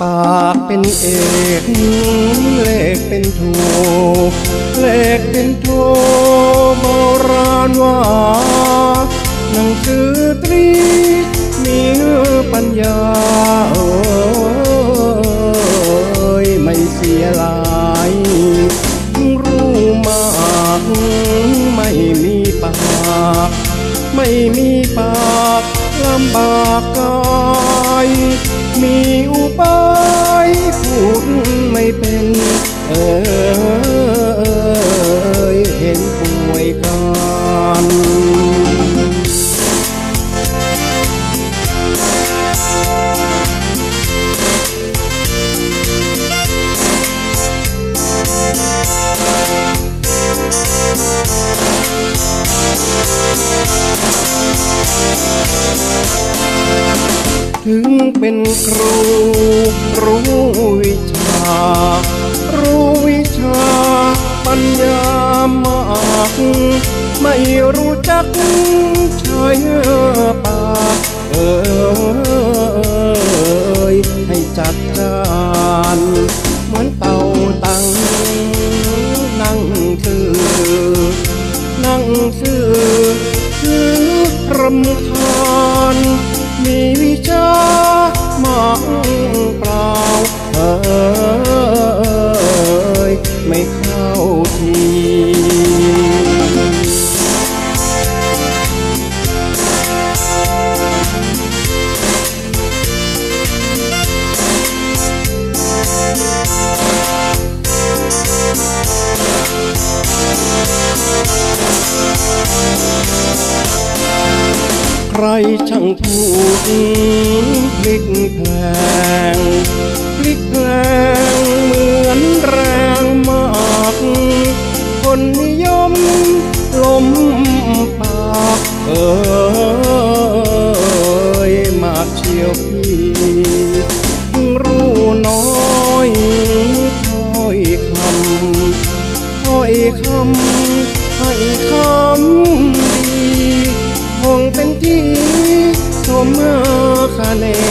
ปากเป็นเอกเลขเป็นโทเลขเป็นโทโบราณว่าหนังสือตรีมีปัญญาโอ้ยไม่เสียหลายรู้มากไม่มีปากไม่มีปากลำบากกายมีอุ ถึงเป็นครูรู้วิชา รู้วิชาปัญญา มากไม่รู้จักใช้ปากเอยให้จัดจานเหมือนเต่าตังนั่งซื่อนั่งซื่อคือรำคาญมีวิชามากเปล่าเอยไม่เข้ ใครช่างพูดพลิกแพลงพลิกแพลงเหมือนแรงมากคนนิยมลมปากเอยมาเชียวพี่รู้น้อยถ้อยคำถ้อยคำให้คำ มือคาแนน